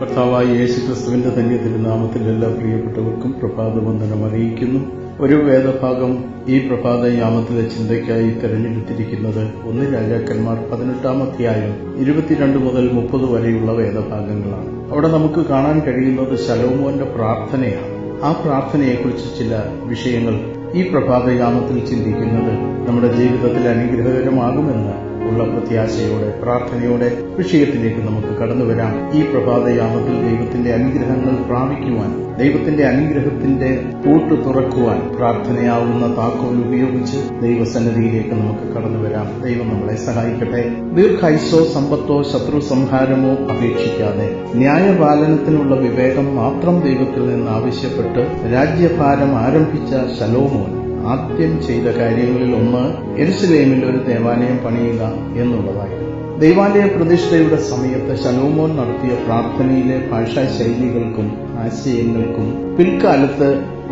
കർത്താവായ യേശു ക്രിസ്തുവിന്റെ തന്നെ തിരുനാമത്തിൽ എല്ലാ പ്രിയപ്പെട്ടവർക്കും പ്രഭാതവന്ദനം അറിയിക്കുന്നു. ഒരു വേദഭാഗം ഈ പ്രഭാത യാമത്തിലെ ചിന്തയ്ക്കായി തെരഞ്ഞെടുത്തിരിക്കുന്നത് ഒന്ന് രാജാക്കന്മാർ പതിനെട്ടാം അധ്യായം ഇരുപത്തിരണ്ട് മുതൽ മുപ്പത് വരെയുള്ള വേദഭാഗങ്ങളാണ്. അവിടെ നമുക്ക് കാണാൻ കഴിയുന്നത് ശലോമോന്റെ പ്രാർത്ഥനയാണ്. ആ പ്രാർത്ഥനയെക്കുറിച്ച് ചില വിഷയങ്ങൾ ഈ പ്രഭാതയാമത്തിൽ ചിന്തിക്കുന്നത് നമ്മുടെ ജീവിതത്തിൽ അനുഗ്രഹകരമാകുമെന്ന് ഉള്ള പ്രത്യാശയോടെ പ്രാർത്ഥനയോടെ വിഷയത്തിലേക്ക് നമുക്ക് കടന്നു വരാം. ഈ പ്രഭാതയാമത്തിൽ ദൈവത്തിന്റെ അനുഗ്രഹങ്ങൾ പ്രാപിക്കുവാൻ ദൈവത്തിന്റെ അനുഗ്രഹത്തിന്റെ പൂട്ട് തുറക്കുവാൻ പ്രാർത്ഥനയാവുന്ന താക്കോൽ ഉപയോഗിച്ച് ദൈവസന്നിധിയിലേക്ക് നമുക്ക് കടന്നു വരാം. ദൈവം നമ്മളെ സഹായിക്കട്ടെ. ദീർഘായുസോ സമ്പത്തോ ശത്രു സംഹാരമോ അപേക്ഷിക്കാതെ ന്യായപാലനത്തിനുള്ള വിവേകം മാത്രം ദൈവത്തിൽ നിന്ന് ആവശ്യപ്പെട്ട് രാജ്യഭാരം ആരംഭിച്ച ശലോമോൻ ആദ്യം ചെയ്ത കാര്യങ്ങളിൽ ഒന്ന് എരുസലേമിൽ ഒരു ദേവാലയം പണിയുക എന്നുള്ളതായിരുന്നു. ദൈവാലയ പ്രതിഷ്ഠയുടെ സമയത്ത് ശലോമോൻ നടത്തിയ പ്രാർത്ഥനയിലെ ഭാഷാ ശൈലികൾക്കും ആശയങ്ങൾക്കും പിൽക്കാലത്ത്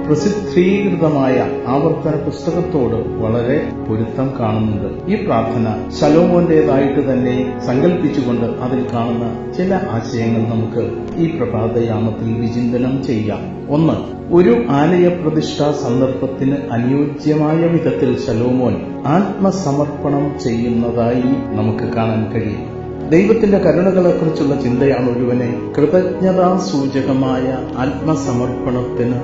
പ്രസിദ്ധീകൃതമായ ആവർത്തന പുസ്തകത്തോട് വളരെ പൊരുത്തം കാണുന്നുണ്ട്. ഈ പ്രാർത്ഥന ശലോമോന്റേതായിട്ട് തന്നെ സങ്കല്പിച്ചുകൊണ്ട് അതിൽ കാണുന്ന ചില ആശയങ്ങൾ നമുക്ക് ഈ പ്രഭാതയാമത്തിൽ വിചിന്തനം ചെയ്യാം. ഒന്ന് ഒരു ആലയ പ്രതിഷ്ഠാ സന്ദർഭത്തിന് അനുയോജ്യമായ വിധത്തിൽ ശലോമോൻ ആത്മസമർപ്പണം ചെയ്യുന്നതായി നമുക്ക് കാണാൻ കഴിയും. ദൈവത്തിന്റെ കരുണകളെക്കുറിച്ചുള്ള ചിന്തയാണ് ഒരുവനെ കൃതജ്ഞതാ സൂചകമായ ആത്മസമർപ്പണത്തിന്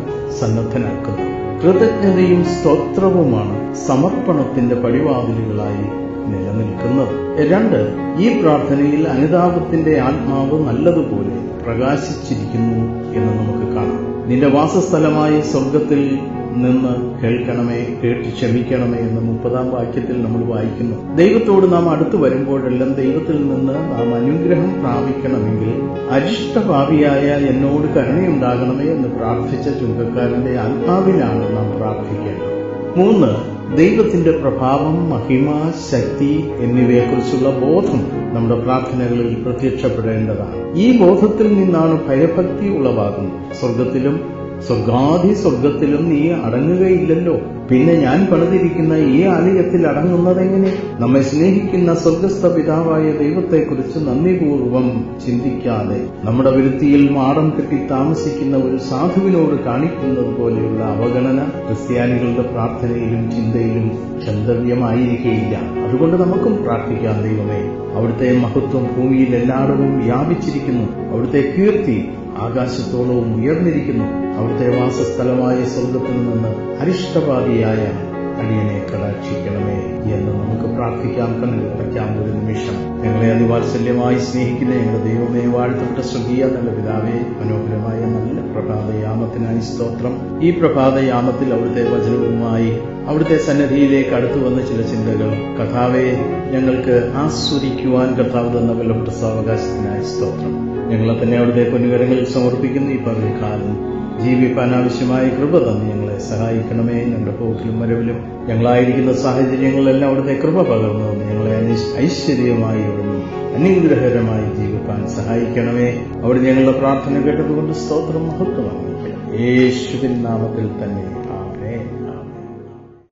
സന്നദ്ധനാക്കുന്നത്. കൃതജ്ഞതയും സ്തോത്രവുമാണ് സമർപ്പണത്തിന്റെ പടിവാതിലുകളായി നിലനിൽക്കുന്നത്. രണ്ട് ഈ പ്രാർത്ഥനയിൽ അനുതാപത്തിന്റെ ആത്മാവ് നല്ലതുപോലെ പ്രകാശിച്ചിരിക്കുന്നു എന്ന് നമുക്ക് കാണാം. നിന്റെ വാസസ്ഥലമായ സ്വർഗത്തിൽ നിന്ന് കേൾക്കണമേ കേട്ട് ക്ഷമിക്കണമേ എന്ന് മുപ്പതാം വാക്യത്തിൽ നമ്മൾ വായിക്കുന്നു. ദൈവത്തോട് നാം അടുത്തു വരുമ്പോഴെല്ലാം ദൈവത്തിൽ നിന്ന് നാം അനുഗ്രഹം പ്രാപിക്കണമെങ്കിൽ അരിഷ്ടഭാവിയായ എന്നോട് കരുണയുണ്ടാകണമേ എന്ന് പ്രാർത്ഥിച്ച ചുങ്കക്കാരന്റെ ആത്മാവിലാണ് നാം പ്രാർത്ഥിക്കേണ്ടത്. മൂന്ന് ദൈവത്തിന്റെ പ്രഭാവം മഹിമ ശക്തി എന്നിവയെക്കുറിച്ചുള്ള ബോധം നമ്മുടെ പ്രാർത്ഥനകളിൽ പ്രത്യക്ഷപ്പെടേണ്ടതാണ്. ഈ ബോധത്തിൽ നിന്നാണ് ഭയഭക്തി ഉളവാകുന്നത്. സ്വർഗത്തിലും സ്വർഗാധി സ്വർഗത്തിലും നീ അടങ്ങുകയില്ലല്ലോ. പിന്നെ ഞാൻ പണിതിരിക്കുന്ന ഈ ആലയത്തിൽ അടങ്ങുന്നതെങ്ങനെ? നമ്മെ സ്നേഹിക്കുന്ന സ്വർഗസ്ഥ പിതാവായ ദൈവത്തെക്കുറിച്ച് നന്ദിപൂർവം ചിന്തിക്കാതെ നമ്മുടെ വിരുത്തിയിൽ മാടം കെട്ടി താമസിക്കുന്ന ഒരു സാധുവിനോട് കാണിക്കുന്നത് പോലെയുള്ള അവഗണന ക്രിസ്ത്യാനികളുടെ പ്രാർത്ഥനയിലും ചിന്തയിലും ഗന്ധവ്യമായിരിക്കുകയില്ല. അതുകൊണ്ട് നമുക്കും പ്രാർത്ഥിക്കാം ദൈവമേ. അവിടുത്തെ മഹത്വം ഭൂമിയിൽ എല്ലായിടവും വ്യാപിച്ചിരിക്കുന്നു. അവിടുത്തെ കീർത്തി ആകാശത്തോളവും ഉയർന്നിരിക്കുന്നു. അവിടുത്തെ വാസസ്ഥലമായ സ്വർഗത്തിൽ നിന്ന് അരിഷ്ടപാതിയായ അടിയനെ കടാക്ഷിക്കണമേ എന്ന് നമുക്ക് പ്രാർത്ഥിക്കാം. കണ്ണിൽ അടയ്ക്കാം ഒരു നിമിഷം. ഞങ്ങളെ അതിവാത്സല്യമായി സ്നേഹിക്കുന്ന ഞങ്ങളുടെ ദൈവമേ വാഴ്ത്തപ്പെട്ട സ്വർഗീയ നല്ല പിതാവേ മനോഹരമായ നല്ല പ്രഭാതയാമത്തിനായി സ്തോത്രം. ഈ പ്രഭാതയാമത്തിൽ അവിടുത്തെ വചനവുമായി അവിടുത്തെ സന്നദ്ധിയിലേക്ക് അടുത്തു വന്ന ചില ചിന്തകൾ. കഥാവെ ഞങ്ങൾക്ക് ആസ്വദിക്കുവാൻ കർത്താവ് തന്ന വിലപ്പെട്ട സാവകാശത്തിനായി സ്തോത്രം. ഞങ്ങളെ തന്നെ അവിടുത്തെ പൊന്നുകരങ്ങളിൽ സമർപ്പിക്കുന്ന ഈ പകൽക്കാലം ജീവിപ്പാൻ ആവശ്യമായ കൃപ തന്നെ ഞങ്ങളെ സഹായിക്കണമേ. ഞങ്ങളുടെ പോക്കിലും വരവിലും ഞങ്ങളായിരിക്കുന്ന സാഹചര്യങ്ങളിലെല്ലാം അവിടുത്തെ കൃപ പകർന്നു ഞങ്ങളെ ഐശ്വര്യമായി അനുഗ്രഹകരമായി ജീവിപ്പാൻ സഹായിക്കണമേ. അവിടെ ഞങ്ങളുടെ പ്രാർത്ഥന കേട്ടതുകൊണ്ട് സ്തോത്രം മഹത്വമാണ് യേശുവിൻ നാമത്തിൽ തന്നെ